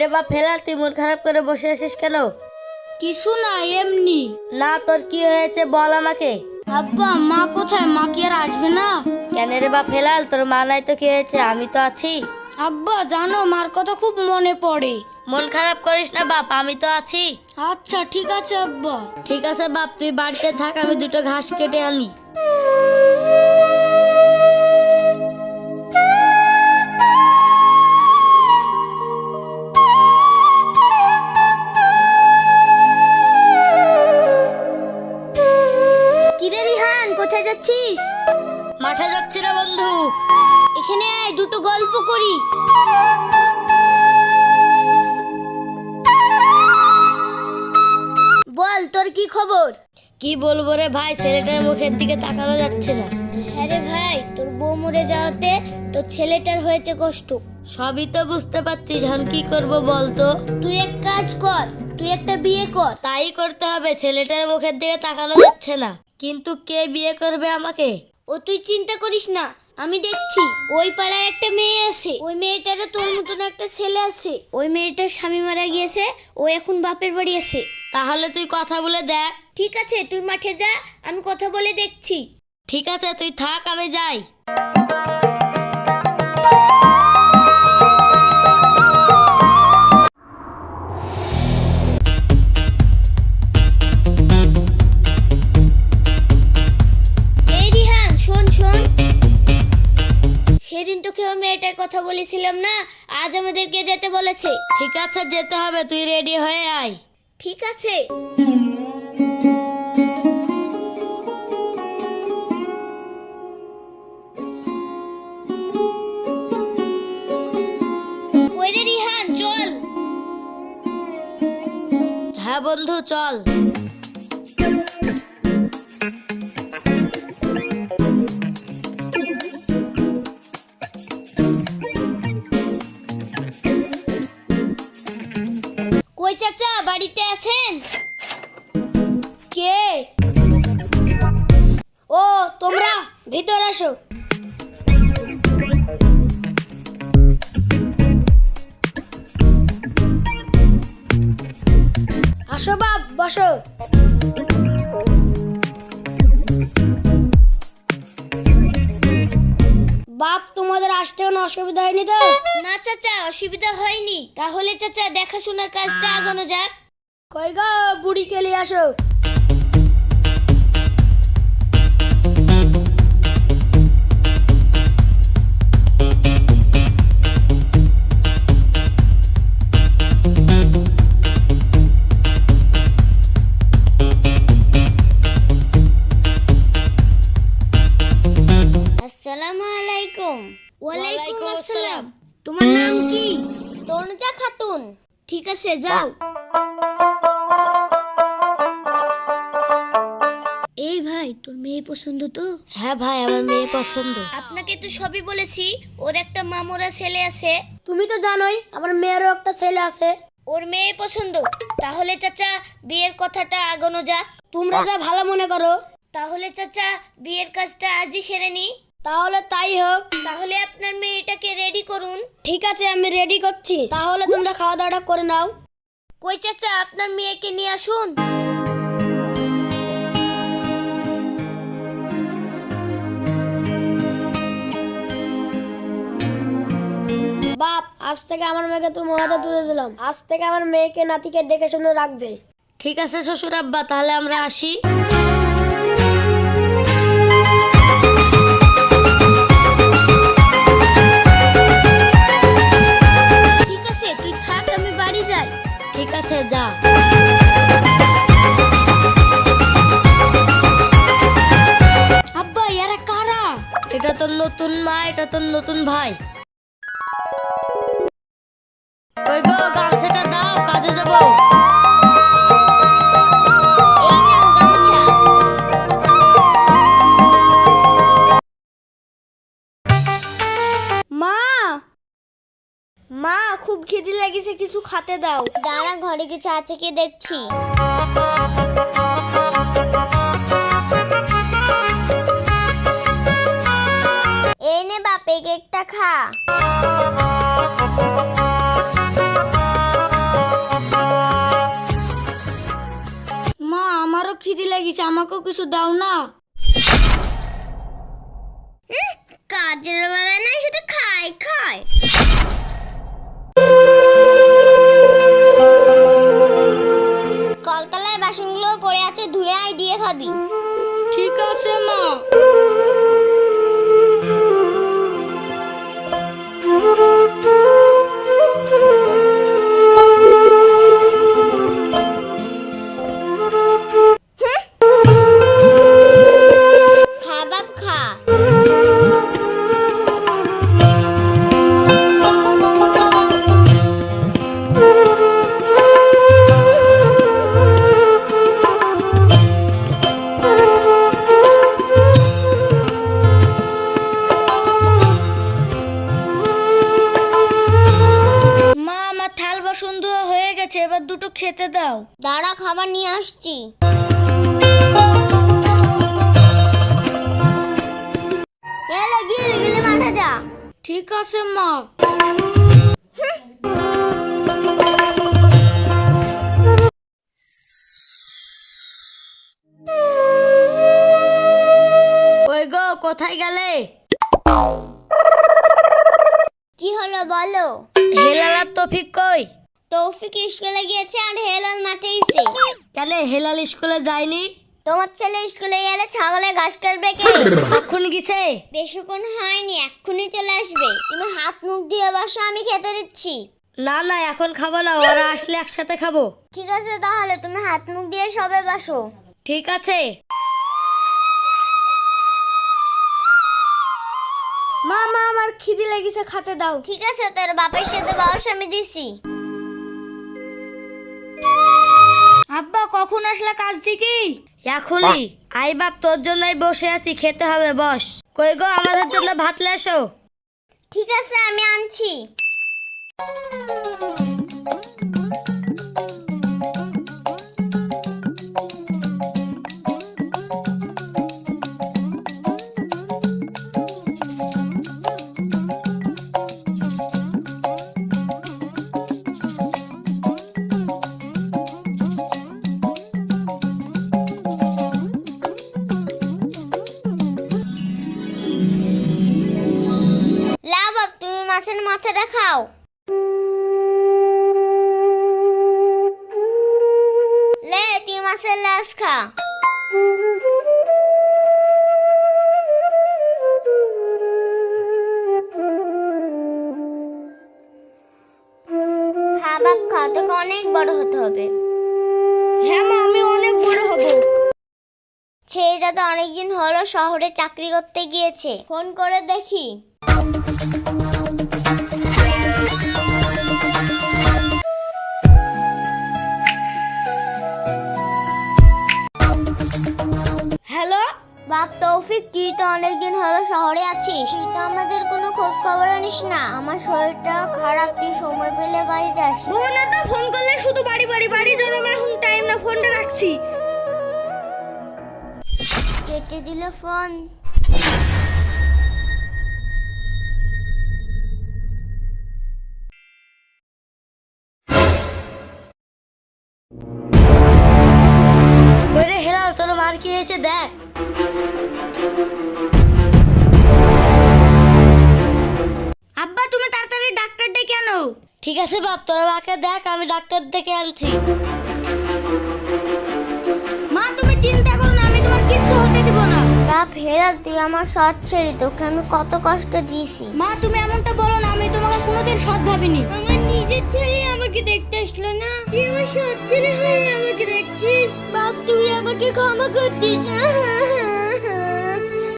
রে বাপ ফেলাল তুই মন খারাপ করে বসে আছিস কেন? কিছু না এমনি। না তোর কি হয়েছে বল আমাকে। আব্বা মা কোথায়? মা কি আর আসবে না? কেন রে বাপ ফেলাল তোর মা নাই তো কি হয়েছে? আমি তো আছি। আব্বা জানো মার কথা খুব মনে পড়ে। মন খারাপ করিস না বাপ আমি তো আছি। আচ্ছা ঠিক আছে আব্বা। ঠিক আছে বাপ তুই বাড়িতে থাক আমি দুটো ঘাস কেটে আনি। খবর? কি বলব রে ভাই ছেলেটার মুখের দিকে তাকানো যাচ্ছে না। হ্যাঁ রে ভাই তোর বউ মরে যাওয়াতে তোর ছেলেটার হয়েছে কষ্ট। সবই তো বুঝতে পারছি যখন কি করব বলতো? তুই এক কাজ কর তুই একটা বিয়ে কর। তাই করতে হবে ছেলেটার মুখের দিকে তাকানো যাচ্ছে না। কিন্তু কে বিয়ে করবে আমাকে? ও তুই চিন্তা করিস না আমি দেখছি ওই পাড়ায় একটা মেয়ে আছে। ওই মেয়েটারও তোর মতন একটা ছেলে আছে। ওই মেয়েটার স্বামী মারা গিয়েছে ও এখন বাপের বাড়ি আছে। তাহলে তুই কথা বলে দেখ। ঠিক আছে তুই মাঠে যা আমি কথা বলে দেখছি। ঠিক আছে তুই থাক আমি যাই। এই রিহান শোন শোন। সেদিন তোকে ওই মেয়েটার কথা বলেছিলাম না আজ আমাদেরকে যেতে বলেছে। ঠিক আছে যেতে হবে তুই রেডি হয়ে আয়। ঠিক আছে। চল। হ্যাঁ বন্ধু চল। কই চাচা বাড়িতে আছেন? কে? ও তোমরা ভিতর আসো। আসো বাপ বসো। বাপ তোমাদের আসতে কোনো অসুবিধা হয়নি তো? না চাচা অসুবিধা হয়নি। তাহলে চাচা দেখাশোনার কাজটা আগানো যাক। কই গো বুড়ি কেলি আসো। আসসালামু আলাইকুম। ওয়ালাইকুম ওয়ালাইকুম আসসালাম। তোমার নাম কি? তনুজা খাতুন। ঠিক আছে যাও। এই ভাই তোর মেয়ে পছন্দ তো? হ্যাঁ ভাই আমার মেয়ে পছন্দ। আপনাকে তো সবই বলেছি ওর একটা মামুরা ছেলে আছে। তুমি তো জানোই আমার মেয়েরও একটা ছেলে আছে। ওর মেয়ে পছন্দ। তাহলে চাচা বিয়ের কথাটা আগানো যাক। তোমরা যা ভালো মনে করো। তাহলে চাচা বিয়ের কাজটা আজই সেরে নি। তাহলে তাই হোক তাহলে আপনার মেয়েটাকে রেডি করুন। ঠিক আছে আমি রেডি করছি। তাহলে তোমরা খাওয়া দাওয়াটা করে নাও। কই চাচা আপনার মেয়েকে নিয়ে আসুন। বাপ আজ থেকে আমার মেয়েকে তোমার হাতে তুলে দিলাম। আজ থেকে আমার মেয়েকে নাতিকে দেখে শুনে রাখবে। ঠিক আছে শ্বশুর আব্বা তাহলে আমরা আসি। ঠিক আছে যা। আব্বা এরা কারা? এটা তো নতুন মা এটা তো নতুন ভাই। খিদে লাগিয়েছে কিছু খাতে দাও। দাঁড়া ঘরে কিছু আছে কি দেখছি? এই নে বাপে কেকটা খা। মা আমারও খিদি লাগিছে আমাকে কিছু দাও না। কাজের বেলায় নাই শুধু খায় খায়। আই আসছি। মাঠে যা। ঠিক আছে মা। ওই গো কোথায় গেলে? কি হলো বলো? হেলাল আর তফিক কই? তৌফিক স্কুলে গিয়েছে আর হেলাল মাঠে গেছে কেন হেলাল স্কুলে যায়নি? তোমার ছেলে স্কুলে গেলে ছাগলে ঘাস কাটবে কে? কখন গেছে? বেশিক্ষণ হয়নি এক্ষুনি চলে আসবে। তুমি হাত মুখ দিয়ে বসো আমি খেতে দিচ্ছি। না না এখন খাব না ওরা আসলে একসাথে খাব। ঠিক আছে তাহলে তুমি হাত মুখ দিয়ে সবে বসো। ঠিক আছে। মা মা আমার খিদি লেগেছে খাতে দাও। ঠিক আছে তোর বাপের সাথে বয়স আমি দিছি। আব্বা কখন আসলা কাজ থেকে? এখনই। আই বাপ তোর জন্যই বসে আছি খেতে হবে বস। কই গো আমাদের জন্য ভাত এসো ঠিক আছে আমি আনছি। মাথাটা খাও। লে তুই মাছের লাশ খা। খা বাপ খা তোকে অনেক বড় হতে হবে। হ্যাঁ মা আমি অনেক বড় হব। ছেলেটা তো অনেকদিন হলো শহরে চাকরি করতে গিয়েছে। ফোন করে দেখি। বাড়িতে আসি। বোনা তো ফোন করলে শুধু বাড়ি বাড়ি বাড়ি যাবে আমার এখন টাইম না ফোনটা রাখছি। কেটে দিল ফোন আছে বাপ তোর মাকে দেখ আমি ডাক্তার ডেকে আনছি। মা তুমি চিন্তা করো না আমি তোমার কিচ্ছু হতে দিব না। বাপ হেরা তুই আমার সৎ ছেড়ে তোকে আমি কত কষ্ট দিয়েছি। মা তুমি এমনটা বলো না আমি তোমাকে কোনোদিন সৎ ভাবিনি। আমার নিজের ছেলে আমাকে দেখতে আসলো না। তুই আমার সৎ ছেলে হয়ে আমাকে দেখছিস। বাপ তুই আমাকে ক্ষমা করতিস।